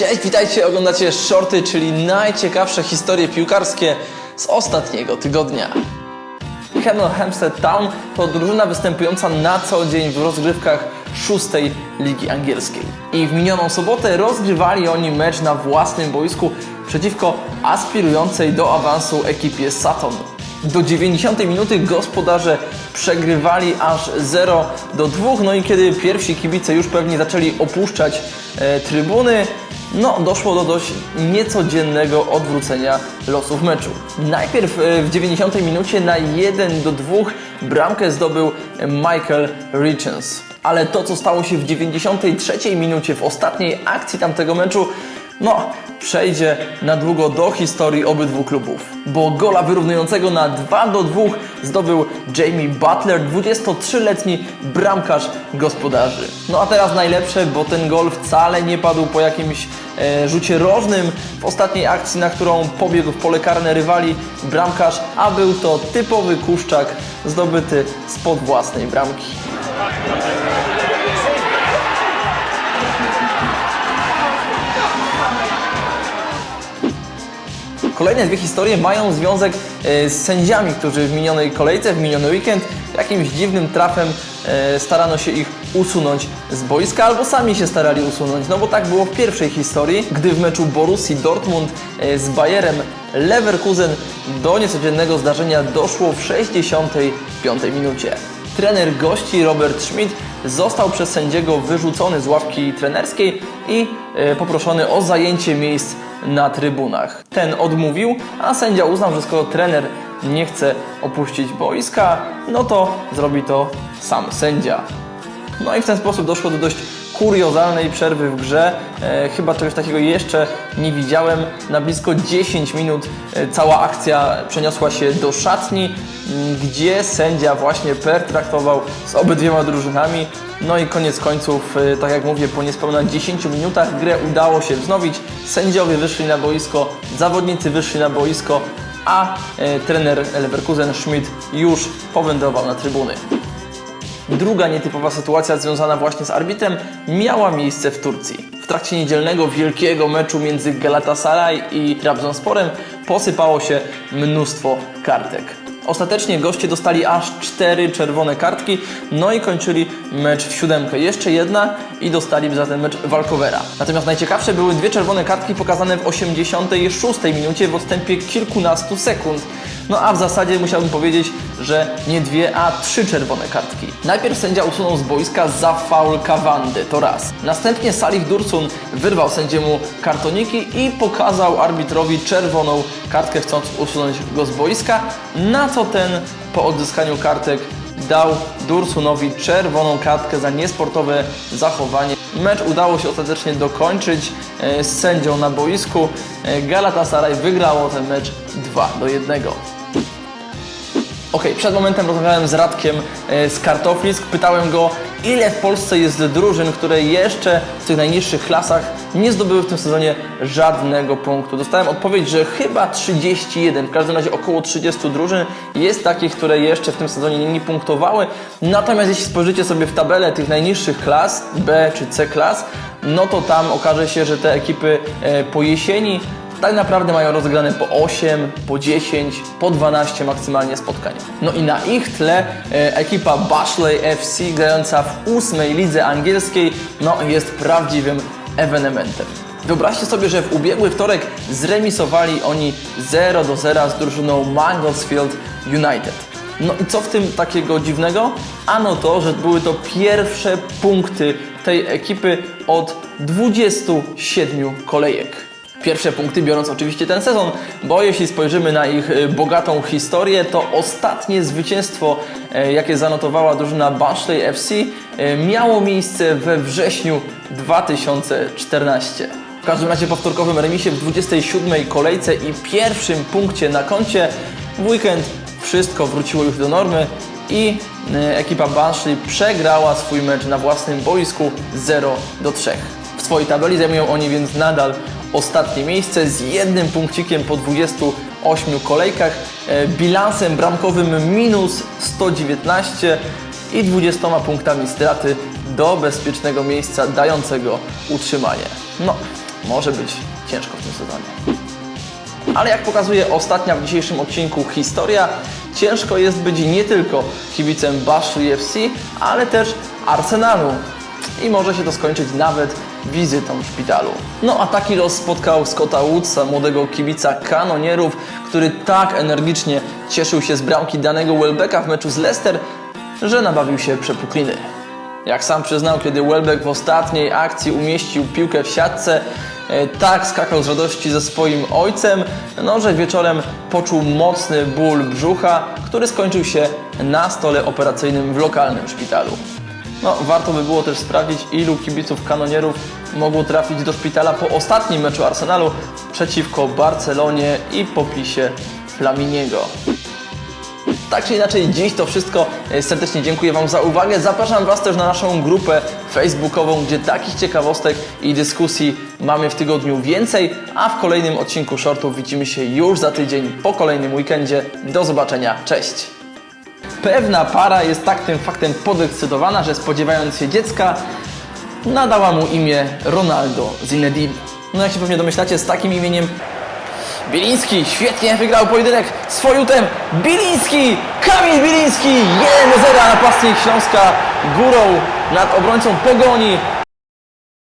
Cześć, witajcie, oglądacie Shorty, czyli najciekawsze historie piłkarskie z ostatniego tygodnia. Hemel Hempstead Town to drużyna występująca na co dzień w rozgrywkach szóstej ligi angielskiej. I w minioną sobotę rozgrywali oni mecz na własnym boisku przeciwko aspirującej do awansu ekipie Sutton. Do 90 minuty gospodarze przegrywali aż 0 do 2, no i kiedy pierwsi kibice już pewnie zaczęli opuszczać e, trybuny, no, doszło do dość niecodziennego odwrócenia losów meczu. Najpierw e, w 90 minucie na 1 do 2 bramkę zdobył Michael Richens. Ale to, co stało się w 93 minucie w ostatniej akcji tamtego meczu, no, przejdzie na długo do historii obydwu klubów. Bo gola wyrównującego na 2 do 2 zdobył Jamie Butler, 23-letni bramkarz gospodarzy. No a teraz najlepsze, bo ten gol wcale nie padł po jakimś e, rzucie rożnym w ostatniej akcji, na którą pobiegł w pole karne rywali bramkarz, a był to typowy kuszczak zdobyty spod własnej bramki. Kolejne dwie historie mają związek e, z sędziami, którzy w minionej kolejce, w miniony weekend jakimś dziwnym trafem e, starano się ich usunąć z boiska, albo sami się starali usunąć. No bo tak było w pierwszej historii, gdy w meczu Borussii Dortmund e, z Bayerem Leverkusen do niecodziennego zdarzenia doszło w 65 minucie. Trener gości Robert Schmidt został przez sędziego wyrzucony z ławki trenerskiej i poproszony o zajęcie miejsc na trybunach. Ten odmówił, a sędzia uznał, że skoro trener nie chce opuścić boiska, no to zrobi to sam sędzia. No i w ten sposób doszło do dość kuriozalnej przerwy w grze. E, chyba czegoś takiego jeszcze nie widziałem. Na blisko 10 minut e, cała akcja przeniosła się do szatni, gdzie sędzia właśnie pertraktował z obydwiema drużynami. No i koniec końców, e, tak jak mówię, po niespełna 10 minutach grę udało się wznowić. Sędziowie wyszli na boisko, zawodnicy wyszli na boisko, a e, trener Leverkusen Schmidt już powędrował na trybuny. Druga nietypowa sytuacja związana właśnie z arbitrem miała miejsce w Turcji. W trakcie niedzielnego wielkiego meczu między Galatasaray i Trabzonsporem posypało się mnóstwo kartek. Ostatecznie goście dostali aż cztery czerwone kartki, no i kończyli mecz w siódemkę. Jeszcze jedna i dostali za ten mecz walkowera. Natomiast najciekawsze były dwie czerwone kartki pokazane w 86 minucie w odstępie kilkunastu sekund. No a w zasadzie musiałbym powiedzieć, że nie dwie, a trzy czerwone kartki. Najpierw sędzia usunął z boiska za faul Kawandy, to raz. Następnie Salih Dursun wyrwał sędziemu kartoniki i pokazał arbitrowi czerwoną kartkę, chcąc usunąć go z boiska, na co ten po odzyskaniu kartek dał Dursunowi czerwoną kartkę za niesportowe zachowanie. Mecz udało się ostatecznie dokończyć e, z sędzią na boisku. E, Galatasaray wygrało ten mecz 2 do 1. Okej, przed momentem rozmawiałem z Radkiem e, z Kartoflisk. Pytałem go, ile w Polsce jest drużyn, które jeszcze w tych najniższych klasach nie zdobyły w tym sezonie żadnego punktu. Dostałem odpowiedź, że chyba 31, w każdym razie około 30 drużyn jest takich, które jeszcze w tym sezonie nie, nie punktowały. Natomiast jeśli spojrzycie sobie w tabelę tych najniższych klas, B czy C klas, no to tam okaże się, że te ekipy e, po jesieni tak naprawdę mają rozegrane po 8, po 10, po 12 maksymalnie spotkań. No i na ich tle e, ekipa Bashley FC grająca w ósmej lidze angielskiej no jest prawdziwym ewenementem. Wyobraźcie sobie, że w ubiegły wtorek zremisowali oni 0 do 0 z drużyną Mansfield United. No i co w tym takiego dziwnego? Ano to, że były to pierwsze punkty tej ekipy od 27 kolejek. Pierwsze punkty biorąc oczywiście ten sezon, bo jeśli spojrzymy na ich e, bogatą historię, to ostatnie zwycięstwo, e, jakie zanotowała drużyna Bashley FC, e, miało miejsce we wrześniu 2014. W każdym razie po wtorkowym remisie w 27 kolejce i pierwszym punkcie na koncie w weekend wszystko wróciło już do normy i ekipa Banshee przegrała swój mecz na własnym boisku 0 do 3. W swojej tabeli zajmują oni więc nadal ostatnie miejsce z jednym punkcikiem po 28 kolejkach, e, bilansem bramkowym minus 119 i 20 punktami straty do bezpiecznego miejsca dającego utrzymanie. No, może być ciężko w tym sezonie. Ale jak pokazuje ostatnia w dzisiejszym odcinku historia, ciężko jest być nie tylko kibicem Bashu FC, ale też Arsenalu. I może się to skończyć nawet wizytą w szpitalu. No a taki los spotkał Scotta Woodsa, młodego kibica kanonierów, który tak energicznie cieszył się z bramki danego Welbecka w meczu z Leicester, że nabawił się przepukliny. Jak sam przyznał, kiedy Welbeck w ostatniej akcji umieścił piłkę w siatce, e, tak skakał z radości ze swoim ojcem, no że wieczorem poczuł mocny ból brzucha, który skończył się na stole operacyjnym w lokalnym szpitalu. No, warto by było też sprawdzić, ilu kibiców kanonierów mogło trafić do szpitala po ostatnim meczu Arsenalu przeciwko Barcelonie i popisie Flaminiego. Tak czy inaczej, dziś to wszystko. Serdecznie dziękuję Wam za uwagę. Zapraszam Was też na naszą grupę facebookową, gdzie takich ciekawostek i dyskusji mamy w tygodniu więcej, a w kolejnym odcinku shortów widzimy się już za tydzień po kolejnym weekendzie. Do zobaczenia, cześć! Pewna para jest tak tym faktem podekscytowana, że spodziewając się dziecka, nadała mu imię Ronaldo Zinedine. No jak się pewnie domyślacie, z takim imieniem Biliński świetnie wygrał pojedynek z Fojutem. Biliński! Kamil Biliński! 1 do 0 napastnik Śląska górą nad obrońcą Pogoni.